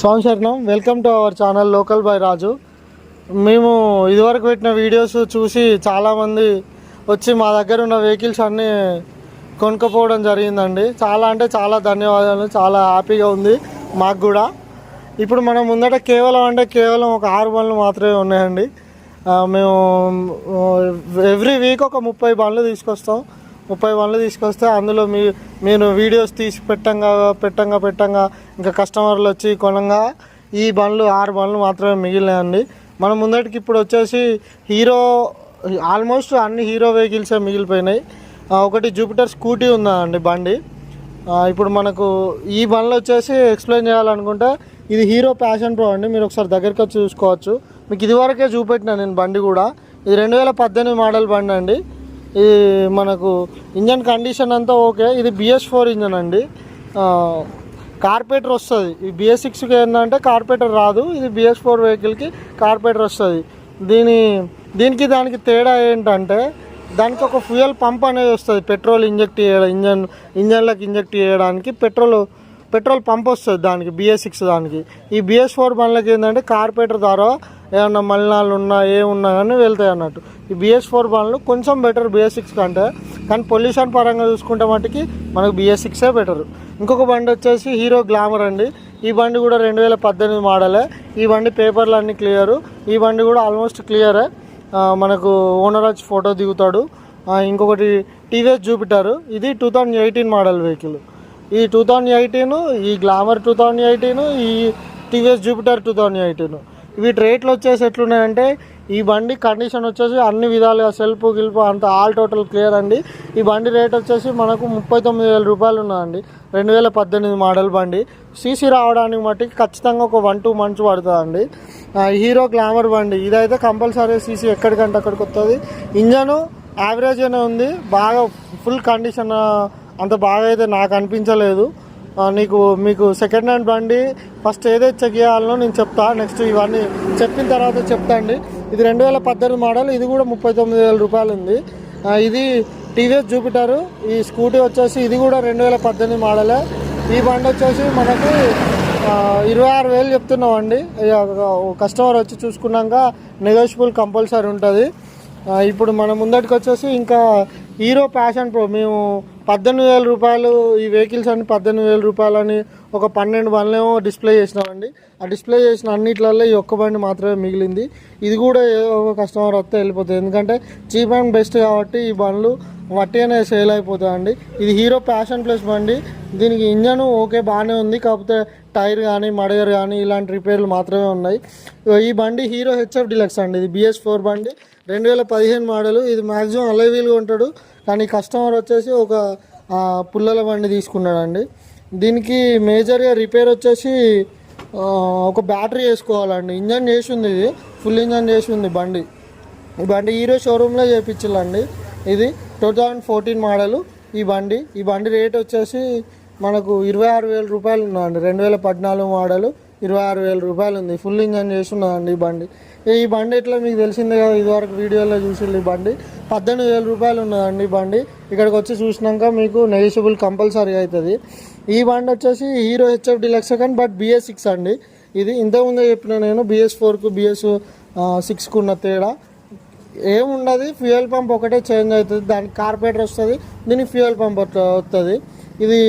సంవత్సరం welcome to our channel local by Raju మేము ఇదివరకు పెట్టిన వీడియోస్ చూసి చాలామంది వచ్చి మా దగ్గర ఉన్న వెహికల్స్ అన్నీ కొనుక్కపోవడం జరిగిందండి. చాలా అంటే చాలా ధన్యవాదాలు చాలా హ్యాపీగా ఉంది మాకు కూడా. ఇప్పుడు మనం ముందట కేవలం అంటే కేవలం ఒక ఆరు బండ్లు మాత్రమే ఉన్నాయండి. మేము ఎవ్రీ వీక్ ఒక ముప్పై బండ్లు తీసుకొస్తాం. ముప్పై బండ్లు తీసుకొస్తే అందులో మీ మీరు వీడియోస్ తీసి పెట్టంగా పెట్టంగా పెట్టంగా ఇంకా కస్టమర్లు వచ్చి కొనంగా ఈ బండ్లు ఆరు బండ్లు మాత్రమే మిగిలినాయండి. మన ముందటికి ఇప్పుడు వచ్చేసి హీరో ఆల్మోస్ట్ అన్ని హీరో వెహికల్సే మిగిలిపోయినాయి. ఒకటి జూపిటర్ స్కూటీ ఉందండి బండి. ఇప్పుడు మనకు ఈ బండ్లు వచ్చేసి ఎక్స్ప్లెయిన్ చేయాలనుకుంటే ఇది హీరో ప్యాషన్ ప్రో అండి. మీరు ఒకసారి దగ్గరికి వచ్చి చూసుకోవచ్చు. మీకు ఇదివరకే చూపెట్టినా నేను బండి కూడా. ఇది రెండు వేల పద్దెనిమిది మోడల్ బండి అండి. ఈ మనకు ఇంజన్ కండిషన్ అంతా ఓకే. ఇది బిఎస్ ఫోర్ ఇంజన్ అండి. కార్పొరేటర్ వస్తుంది. ఈ బిఎస్ సిక్స్కి ఏంటంటే కార్పొరేటర్ రాదు. ఇది బిఎస్ ఫోర్ వెహికల్కి కార్పొరేటర్ వస్తుంది. దీని దీనికి దానికి తేడా ఏంటంటే దానికి ఒక ఫ్యూయల్ పంప్ అనేది వస్తుంది. పెట్రోల్ ఇంజెక్ట్ చేయడం ఇంజన్ ఇంజన్లకు ఇంజెక్ట్ చేయడానికి పెట్రోల్ పెట్రోల్ పంప్ వస్తుంది దానికి బిఎస్ సిక్స్ దానికి. ఈ బిఎస్ ఫోర్ బండ్లకి ఏంటంటే కార్పొరేటర్ ద్వారా ఏమన్నా మలినాలు ఉన్నా ఏమున్నా కానీ వెళ్తాయి అన్నట్టు. ఈ బిఎస్ ఫోర్ బండ్లు కొంచెం బెటర్ బిఎస్ సిక్స్ కంటే. కానీ పొల్యూషన్ పరంగా చూసుకుంటే మటుకి మనకు బిఎస్ సిక్సే బెటర్ ఇంకొక బండి వచ్చేసి హీరో గ్లామర్ అండి. ఈ బండి కూడా రెండు వేల పద్దెనిమిది మోడలే ఈ బండి పేపర్లు అన్నీ క్లియరు ఈ బండి కూడా ఆల్మోస్ట్ క్లియరే మనకు ఓనర్ వచ్చి ఫోటో దిగుతాడు. ఇంకొకటి టీవీఎస్ జూపిటర్ ఇది two thousand eighteen model vehicle ఈ టూ థౌజండ్ ఎయిటీన్ ఈ గ్లామర్ టూ థౌజండ్ ఎయిటీన్ ఈ TVS Jupiter two thousand eighteen వీటి రేట్లు వచ్చేసి ఎట్లున్నాయంటే ఈ బండి కండిషన్ వచ్చేసి అన్ని విధాలుగా సెల్ఫ్ గిల్పు అంత ఆల్ టోటల్ క్లియర్ అండి. ఈ బండి రేట్ వచ్చేసి మనకు ముప్పై తొమ్మిది వేల రూపాయలు ఉన్నదండి. రెండు వేల పద్దెనిమిది మోడల్ బండి. సీసీ రావడానికి మట్టికి ఖచ్చితంగా ఒక వన్ టూ మంత్స్ పడుతుందండి. హీరో గ్లామర్ బండి. ఇదైతే కంపల్సరీ సీసీ ఎక్కడికంటే అక్కడికి వస్తుంది ఇంజను యావరేజ్ అనే ఉంది. బాగా ఫుల్ కండిషన్ అంత బాగా అయితే నాకు అనిపించలేదు. నీకు మీకు సెకండ్ హ్యాండ్ బండి ఫస్ట్ ఏదైతే చెక్ చేయాలనో నేను చెప్తా. నెక్స్ట్ ఇవన్నీ చెప్పిన తర్వాత చెప్తా అండి. ఇది రెండు వేల పద్దెనిమిది మోడల్ ఇది కూడా ముప్పై తొమ్మిది వేల రూపాయలు ఉంది. ఇది టీవీఎస్ జూపిటరు ఈ స్కూటీ వచ్చేసి ఇది కూడా రెండు వేల పద్దెనిమిది మోడలే. ఈ బండి వచ్చేసి మనకు ఇరవై ఆరు వేలు చెప్తున్నామండి. అండి కస్టమర్ వచ్చి చూసుకున్నాక నెగోషియబుల్ కంపల్సరీ ఉంటుంది. ఇప్పుడు మన ముందటికి వచ్చేసి ఇంకా హీరో ప్యాషన్ ప్రో మేము పద్దెనిమిది వేల రూపాయలు ఈ వెహికల్స్ అన్ని పద్దెనిమిది వేల రూపాయలని ఒక పన్నెండు బండ్లేమో డిస్ప్లే చేసినామండి. ఆ డిస్ప్లే చేసిన అన్నిట్లలో ఈ ఒక్క బండి మాత్రమే మిగిలింది. ఇది కూడా ఏదో ఒక కస్టమర్ వస్తే వెళ్ళిపోతుంది. ఎందుకంటే చీప్ అండ్ బెస్ట్ కాబట్టి ఈ బండ్లు వట్టిగానే సేల్ అయిపోతాయండి. ఇది హీరో ప్యాషన్ ప్లస్ బండి. దీనికి ఇంజన్ ఓకే బాగానే ఉంది. కాకపోతే టైర్ కానీ మడగర్ కానీ ఇలాంటి రిపేర్లు మాత్రమే ఉన్నాయి. ఈ బండి హీరో హెచ్ఎఫ్ డిలక్స్ అండి. ఇది బిఎస్ ఫోర్ బండి. రెండు వేల పదిహేను మోడలు. ఇది మ్యాక్సిమం అలైవీల్గా ఉంటాడు. కానీ కస్టమర్ వచ్చేసి ఒక పుల్లల బండి తీసుకున్నాడండి. దీనికి మేజర్గా రిపేర్ వచ్చేసి ఒక బ్యాటరీ వేసుకోవాలండి. ఇంజన్ చేసి ఉంది ఇది. ఫుల్ ఇంజన్ చేసి ఉంది బండి. ఈ బండి హీరో షోరూంలో చేయించాలండి ఇది టూ థౌజండ్ ఫోర్టీన్ మోడల్. ఈ బండి ఈ బండి రేట్ వచ్చేసి మనకు ఇరవై ఆరు వేల రూపాయలు ఉందండి. రెండు వేల పద్నాలుగు మోడలు ఇరవై ఆరు వేల రూపాయలు ఉంది. ఫుల్ ఇంజన్ చేసి ఉన్నదండి ఈ బండి. ఈ బండి ఎట్లా మీకు తెలిసిందే కదా ఇదివరకు వీడియోలో చూసింది బండి. పద్దెనిమిది వేల రూపాయలు ఉన్నదండి బండి. ఇక్కడికి వచ్చి చూసినాక మీకు నెగిషియబుల్ కంపల్సరీ అవుతుంది. ఈ బండి వచ్చేసి హీరో హెచ్ఎఫ్ డిలక్స్ కానీ బట్ బిఎస్ సిక్స్ అండి. ఇది ఇంతకుముందే చెప్పిన నేను బిఎస్ ఫోర్కు బిఎస్ సిక్స్కు ఉన్న తేడా. ఏముండదు ఫ్యూయల్ పంప్ ఒకటే చేంజ్ అవుతుంది దానికి కార్పొరేటర్ వస్తుంది దీనికి ఫ్యూయల్ పంప్ వస్తుంది. ఇది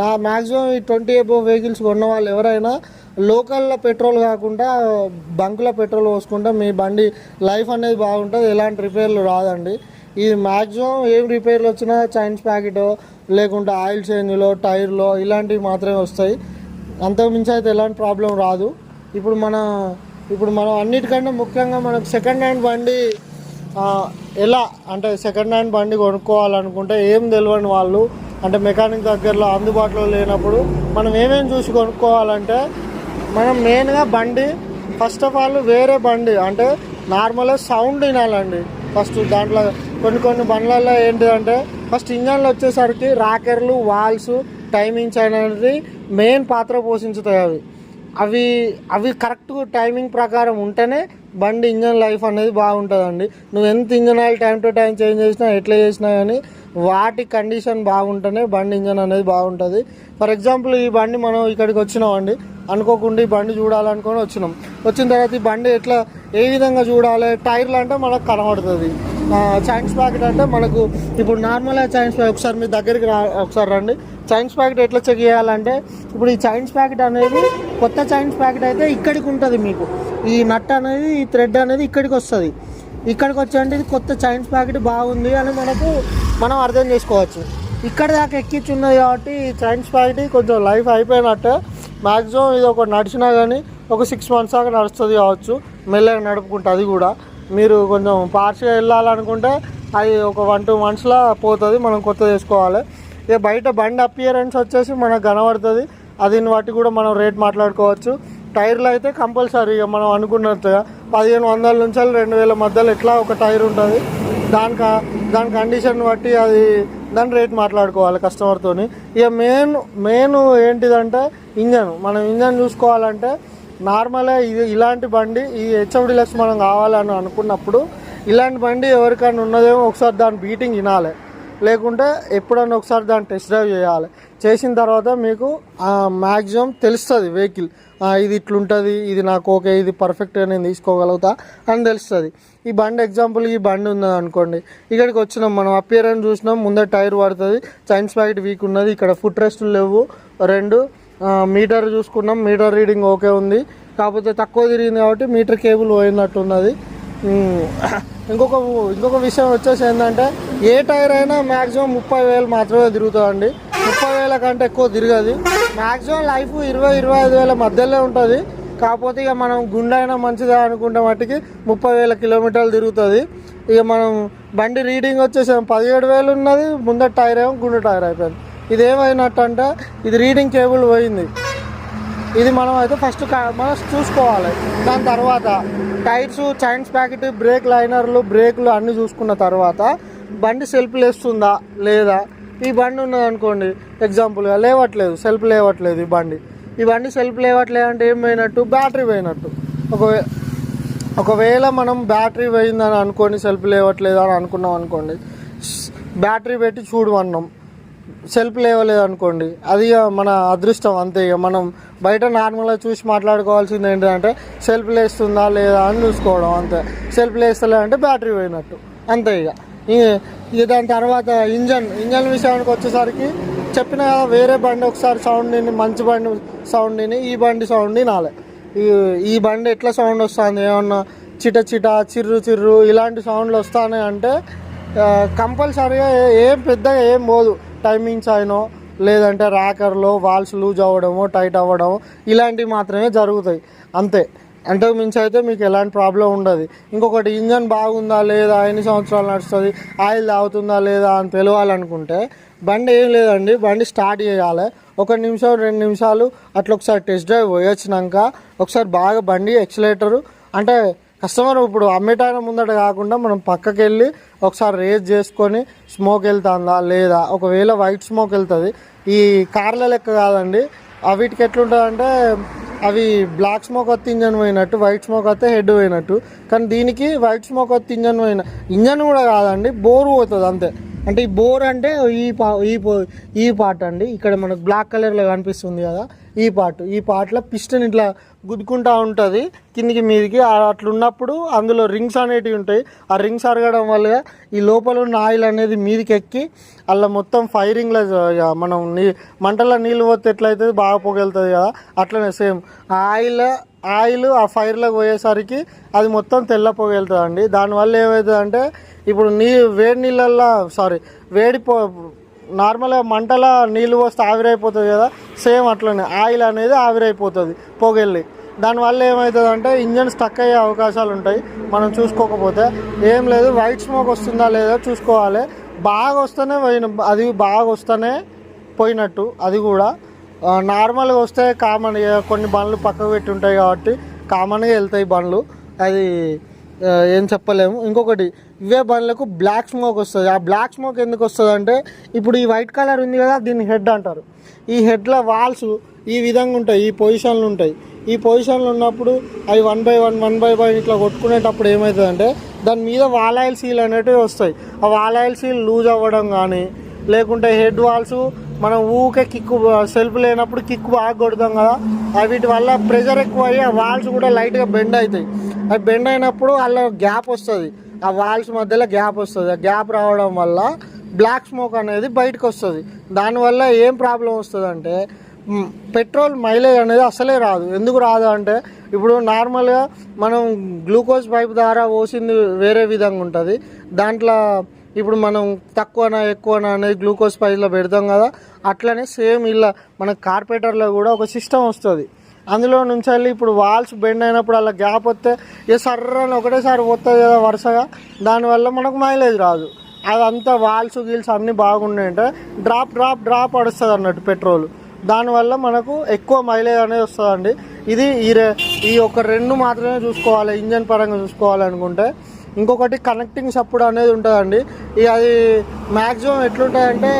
నా మ్యాక్సిమం ఈ ట్వంటీ ఎబో వెహికల్స్ కొన్న వాళ్ళు ఎవరైనా లోకల్లో పెట్రోల్ కాకుండా బంకులో పెట్రోల్ పోసుకుంటే మీ బండి లైఫ్ అనేది బాగుంటుంది ఎలాంటి రిపేర్లు రాదండి. ఇది మ్యాక్సిమం ఏం రిపేర్లు వచ్చినా చైన్స్ ప్యాకెట్ లేకుంటే ఆయిల్ చేంజ్లో టైర్లో ఇలాంటివి మాత్రమే వస్తాయి. అంతకుమించి అయితే ఎలాంటి ప్రాబ్లం రాదు. ఇప్పుడు మన ఇప్పుడు మనం అన్నిటికంటే ముఖ్యంగా మనకు సెకండ్ హ్యాండ్ బండి ఎలా? అంటే సెకండ్ హ్యాండ్ బండి కొనుక్కోవాలనుకుంటే ఏం తెలియని వాళ్ళు అంటే మెకానిక్ దగ్గరలో అందుబాటులో లేనప్పుడు మనం ఏమేమి చూసి కొనుక్కోవాలంటే మనం మెయిన్గా బండి ఫస్ట్ ఆఫ్ ఆల్ వేరే బండి అంటే నార్మల్గా సౌండ్ వినాలండి. ఫస్ట్ దాంట్లో కొన్ని కొన్ని బండ్లలో ఏంటిదంటే ఫస్ట్ ఇంజన్లు వచ్చేసరికి రాకెర్లు వాల్స్ టైమింగ్స్ అనేది మెయిన్ పాత్ర పోషించుతాయి అవి. అవి అవి కరెక్ట్ టైమింగ్ ప్రకారం ఉంటేనే బండి ఇంజన్ లైఫ్ అనేది బాగుంటుందండి. నువ్వు ఎంత engine oil time to time change చేసినా ఎట్లా చేసినా కానీ వాటి కండిషన్ బాగుంటేనే బండి ఇంజన్ అనేది బాగుంటుంది. ఫర్ ఎగ్జాంపుల్ ఈ బండి మనం ఇక్కడికి వచ్చినామండి. అనుకోకుండా ఈ బండి చూడాలనుకొని వచ్చినాం. వచ్చిన తర్వాత ఈ బండి ఎట్లా ఏ విధంగా చూడాలి? టైర్లు అంటే మనకు కనబడుతుంది. చైన్స్ ప్యాకెట్ అంటే మనకు ఇప్పుడు నార్మల్గా చైన్స్ ప్యాకెట్ ఒకసారి మీ దగ్గరికి రా ఒకసారి రండి. చైన్స్ ప్యాకెట్ ఎట్లా చెక్ చేయాలంటే ఇప్పుడు ఈ చైన్స్ ప్యాకెట్ అనేది కొత్త చైన్స్ ప్యాకెట్ అయితే ఇక్కడికి ఉంటుంది మీకు. ఈ నట్ అనేది ఈ థ్రెడ్ అనేది ఇక్కడికి వస్తుంది. ఇక్కడికి వచ్చి ఇది కొత్త చైన్స్ ప్యాకెట్ బాగుంది అని మనకు మనం అర్థం చేసుకోవచ్చు. ఇక్కడ దాకా ఎక్కించి ఉన్నది కాబట్టి ఈ చైన్స్ ప్యాకెట్ కొంచెం లైఫ్ అయిపోయినట్టే. మ్యాక్సిమం ఇది ఒక నడిచినా కానీ ఒక సిక్స్ మంత్స్ దాకా నడుస్తుంది కావచ్చు. మెల్లగా నడుపుకుంటే అది కూడా. మీరు కొంచెం పార్షిగా వెళ్ళాలనుకుంటే అది ఒక వన్ టూ మంత్స్లో పోతుంది. మనం కొత్త చేసుకోవాలి. ఇక బయట బండి అపియరెన్స్ వచ్చేసి మనకు కనబడుతుంది. అదిని బట్టి కూడా మనం రేట్ మాట్లాడుకోవచ్చు. టైర్లు అయితే కంపల్సరీ ఇక మనం అనుకున్నట్టుగా పదిహేను వందల నుంచి రెండు వేల మధ్యలో ఎట్లా ఒక టైర్ ఉంటుంది. దానికి దాని కండిషన్ బట్టి అది దాని రేట్ మాట్లాడుకోవాలి కస్టమర్తోని ఇక మెయిన్ మెయిన్ ఏంటిదంటే ఇంజన్. మనం ఇంజన్ చూసుకోవాలంటే నార్మల్గా ఇది ఇలాంటి బండి ఈ హెచ్ఎఫ్ డిలక్స్ మనం కావాలని అనుకున్నప్పుడు ఇలాంటి బండి ఎవరికైనా ఉన్నదేమో ఒకసారి దాని బీటింగ్ వినాలి. లేకుంటే ఎప్పుడన్నా ఒకసారి దాన్ని టెస్ట్ డ్రైవ్ చేయాలి. చేసిన తర్వాత మీకు మ్యాక్సిమం తెలుస్తుంది వెహికల్. ఇది ఇట్లుంటుంది ఇది నాకు ఓకే ఇది పర్ఫెక్ట్గా నేను తీసుకోగలుగుతా అని తెలుస్తుంది. ఈ బండి ఎగ్జాంపుల్ ఈ బండి ఉన్నది అనుకోండి. ఇక్కడికి వచ్చినాం మనం అపియరెన్స్ చూసినాం ముందే టైర్ పడుతుంది చైన్స్ ప్యాకెట్ వీక్ ఉన్నది ఇక్కడ ఫుట్ రెస్టులు లేవు రెండు మీటర్ చూసుకున్నాం మీటర్ రీడింగ్ ఓకే ఉంది. కాకపోతే తక్కువ తిరిగింది కాబట్టి మీటర్ కేబుల్ పోయినట్టున్నది ఇంకొక ఇంకొక విషయం వచ్చేసి ఏంటంటే ఏ టైర్ అయినా మ్యాక్సిమం ముప్పై వేలు మాత్రమే తిరుగుతుందండి. ముప్పై వేల కంటే ఎక్కువ తిరగదు. మ్యాక్సిమం లైఫ్ ఇరవై ఇరవై ఐదు వేల మధ్యలో ఉంటుంది. కాకపోతే ఇక మనం గుండైనా మంచిదా అనుకుంటే మట్టికి ముప్పై వేల కిలోమీటర్లు తిరుగుతుంది. ఇక మనం బండి రీడింగ్ వచ్చేసి పదిహేడు వేలు ఉన్నది ముందర టైర్ ఏమో గుండె టైర్ అయిపోయింది. ఇది ఏమైనట్టు అంటే ఇది రీడింగ్ కేబుల్ పోయింది. ఇది మనం అయితే ఫస్ట్ మనం చూసుకోవాలి. దాని తర్వాత టైర్స్ చైన్స్ ప్యాకెట్ బ్రేక్ లైనర్లు బ్రేకులు అన్నీ చూసుకున్న తర్వాత బండి సెల్ఫ్ లేస్తుందా? లేదా? ఈ బండి ఉన్నదనుకోండి ఎగ్జాంపుల్గా లేవట్లేదు సెల్ఫ్ లేవట్లేదు ఈ బండి. ఈ బండి సెల్ఫ్ లేవట్లేదు అంటే ఏం పోయినట్టు? బ్యాటరీ పోయినట్టు. ఒకవే ఒకవేళ మనం బ్యాటరీ పోయిందని అనుకోండి సెల్ఫ్ లేవట్లేదు అని అనుకున్నాం అనుకోండి బ్యాటరీ పెట్టి చూడమన్నాం. సెల్ఫ్ లేవలేదు అనుకోండి. అది మన అదృష్టం అంతే ఇక. మనం బయట నార్మల్గా చూసి మాట్లాడుకోవాల్సింది ఏంటంటే సెల్ఫ్ లేస్తుందా లేదా అని చూసుకోవడం అంతే. సెల్ఫ్ లేస్తలే అంటే బ్యాటరీ పోయినట్టు. అంతే ఇక. ఇక దాని తర్వాత ఇంజన్ ఇంజన్ విషయానికి వచ్చేసరికి చెప్పిన కదా వేరే బండి ఒకసారి సౌండ్ విని మంచి బండి సౌండ్ విని ఈ బండి సౌండ్ వినాలి. ఈ ఈ బండి ఎట్లా సౌండ్ వస్తుంది? ఏమన్నా చిట చిట చిర్రు చిర్రు ఇలాంటి సౌండ్లు వస్తాయి అంటే కంపల్సరీగా ఏం పెద్దగా ఏం పోదు. టైమింగ్స్ అయినో లేదంటే ర్యాకర్లో వాల్స్ లూజ్ అవ్వడమో టైట్ అవ్వడమో ఇలాంటివి మాత్రమే జరుగుతాయి. అంతే. అంతకు మించి అయితే మీకు ఎలాంటి ప్రాబ్లం ఉండదు. ఇంకొకటి ఇంజన్ బాగుందా లేదా ఎన్ని సంవత్సరాలు నడుస్తుంది ఆయిల్ తాగుతుందా లేదా అని తెలియాలనుకుంటే బండి ఏం లేదండి బండి స్టార్ట్ చేయాలి. ఒక నిమిషం రెండు నిమిషాలు అట్లా ఒకసారి టెస్ట్ డ్రైవ్ పోయొచ్చినాక ఒకసారి బాగా బండి ఎక్సలేటరు అంటే కస్టమర్ ఇప్పుడు అమ్మేటాయన ముందట కాకుండా మనం పక్కకి వెళ్ళి ఒకసారి రేస్ చేసుకొని స్మోక్ వెళ్తుందా లేదా? ఒకవేళ వైట్ స్మోక్ వెళ్తుంది. ఈ కార్ల లెక్క కాదండి. వీటికి ఎట్లుంటుందంటే అవి బ్లాక్ స్మోక్ వస్తే ఇంజన్ పోయినట్టు వైట్ స్మోక్ వస్తే హెడ్ పోయినట్టు. కానీ దీనికి వైట్ స్మోక్ వస్తే ఇంజన్ పోయిన ఇంజన్ కూడా కాదండి బోర్ పోతుంది అంతే. అంటే ఈ బోర్ అంటే ఈ పా ఈ పో- ఈ పార్ట్ అండి. ఇక్కడ మనకు బ్లాక్ కలర్లో కనిపిస్తుంది కదా. ఈ పార్ట్ ఈ పార్ట్లో పిస్టన్ ఇట్లా గుద్దుకుంటా ఉంటుంది. కిందికి మీదికి అట్లున్నప్పుడు అందులో రింగ్స్ అనేటివి ఉంటాయి. ఆ రింగ్స్ అరగడం వల్ల ఈ లోపల ఉన్న ఆయిల్ అనేది మీదికి ఎక్కి అలా మొత్తం ఫైరింగ్లో మనం నీ మంటల్లో నీళ్ళు పోతే ఎట్లయితే బాగా పొగెళ్తుంది కదా? అట్లనే సేమ్. ఆ ఆయిల్ ఆయిల్ ఆ ఫైర్లోకి పోయేసరికి అది మొత్తం తెల్ల పొగ వెళ్తుందండి దానివల్ల ఏమవుతుందంటే ఇప్పుడు నీ వేడి నీళ్ళల్లో సారీ వేడి పో నార్మల్గా మంటల నీళ్ళు పోస్తే ఆవిరైపోతుంది కదా సేమ్ అట్లనే. ఆయిల్ అనేది ఆవిరైపోతుంది పొగెళ్ళి. దానివల్ల ఏమవుతుంది అంటే ఇంజన్ స్టక్ అయ్యే అవకాశాలు ఉంటాయి. మనం చూసుకోకపోతే ఏం లేదు వైట్ స్మోక్ వస్తుందా లేదా చూసుకోవాలి. బాగా వస్తేనే పోయిన అది బాగా వస్తేనే పోయినట్టు అది కూడా. నార్మల్గా వస్తే కామన్ ఇక కొన్ని బండ్లు పక్కకు పెట్టి ఉంటాయి కాబట్టి కామన్గా వెళ్తాయి బండ్లు. అది ఏం చెప్పలేము. ఇంకొకటి ఇవే బండ్లకు బ్లాక్ స్మోక్ వస్తుంది. ఆ బ్లాక్ స్మోక్ ఎందుకు వస్తుంది అంటే ఇప్పుడు ఈ వైట్ కలర్ ఉంది కదా దీన్ని హెడ్ అంటారు. ఈ హెడ్లో వాల్స్ ఈ విధంగా ఉంటాయి ఈ పొజిషన్లు ఉంటాయి. ఈ పొజిషన్లు ఉన్నప్పుడు అవి one by one one by one ఇట్లా కొట్టుకునేటప్పుడు ఏమవుతుందంటే దాని మీద వాలాయిల్ సీల్ అనేటివి వస్తాయి. ఆ వాలాయిల్ సీల్ లూజ్ అవ్వడం కానీ లేకుంటే హెడ్ వాల్స్ మనం ఊకే కిక్కు సెల్ఫ్ లేనప్పుడు కిక్కు బాగా కొడతాం కదా వీటి వల్ల ప్రెషర్ ఎక్కువ అయ్యి ఆ వాల్స్ కూడా లైట్గా బెండ్ అవుతాయి. అది బెండ్ అయినప్పుడు అలా గ్యాప్ వస్తుంది. ఆ వాల్స్ మధ్యలో గ్యాప్ వస్తుంది. ఆ గ్యాప్ రావడం వల్ల బ్లాక్ స్మోక్ అనేది బయటకు వస్తుంది. దానివల్ల ఏం ప్రాబ్లం వస్తుంది అంటే పెట్రోల్ మైలేజ్ అనేది అసలే రాదు. ఎందుకు రాదు అంటే ఇప్పుడు నార్మల్గా మనం గ్లూకోజ్ పైప్ ద్వారా పోసింది వేరే విధంగా ఉంటుంది. దాంట్లో ఇప్పుడు మనం తక్కువనా ఎక్కువనా అనేది గ్లూకోజ్ పైప్లో పెడతాం కదా అట్లనే సేమ్ ఇలా మన కార్పొరేటర్లో కూడా ఒక సిస్టమ్ వస్తుంది. అందులో నుంచి వెళ్ళి ఇప్పుడు వాల్స్ బెండ్ అయినప్పుడు అలా గ్యాప్ వస్తే ఏ సర్రని ఒకటేసారి పోతుంది కదా వరుసగా. దానివల్ల మనకు మైలేజ్ రాదు. అదంతా వాల్స్ గీల్స్ అన్నీ బాగున్నాయంటే డ్రాప్ డ్రాప్ డ్రాప్ అడుస్తుంది అన్నట్టు పెట్రోల్ దానివల్ల మనకు ఎక్కువ మైలేజ్ అనేది వస్తుందండి. ఇది ఈ రె ఈ ఒక రెండు మాత్రమే చూసుకోవాలి ఇంజన్ పరంగా చూసుకోవాలనుకుంటే ఇంకొకటి కనెక్టింగ్ సప్పుడు అనేది ఉంటుందండి. ఇక అది మ్యాక్సిమం ఎట్లుంటుందంటే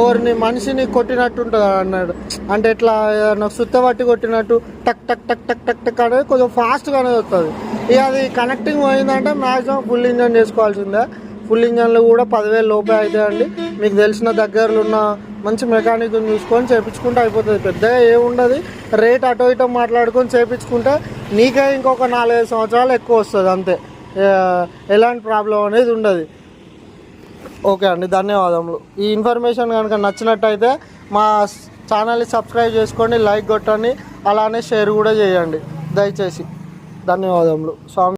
ఎవరిని మనిషిని కొట్టినట్టు ఉంటుంది అన్నాడు. అంటే ఎట్లా ఏదైనా సుత్త పట్టి కొట్టినట్టు టక్ టక్ టక్ టక్ టక్ టక్ అనేది కొంచెం ఫాస్ట్గా అనేది వస్తుంది. ఇక అది కనెక్టింగ్ పోయిందంటే మ్యాక్సిమం ఫుల్ ఇంజన్ చేసుకోవాల్సిందే ఫుల్ ఇంజన్లు కూడా పదివేలు లోపే అవుతాయండి మీకు తెలిసిన దగ్గరలో ఉన్న మంచి మెకానిక్ చూసుకొని చేపించుకుంటే అయిపోతుంది. పెద్దగా ఏముండదు రేట్ అటో ఇటో మాట్లాడుకొని చేపించుకుంటే నీకే ఇంకొక నాలుగైదు సంవత్సరాలు ఎక్కువ వస్తుంది అంతే. ఎలాంటి ప్రాబ్లం అనేది ఉండదు. ఓకే అండి ధన్యవాదములు. ఈ ఇన్ఫర్మేషన్ కనుక నచ్చినట్టయితే మా ఛానల్ని సబ్స్క్రైబ్ చేసుకోండి లైక్ కొట్టండి అలానే షేర్ కూడా చేయండి. దయచేసి ధన్యవాదములు. స్వామి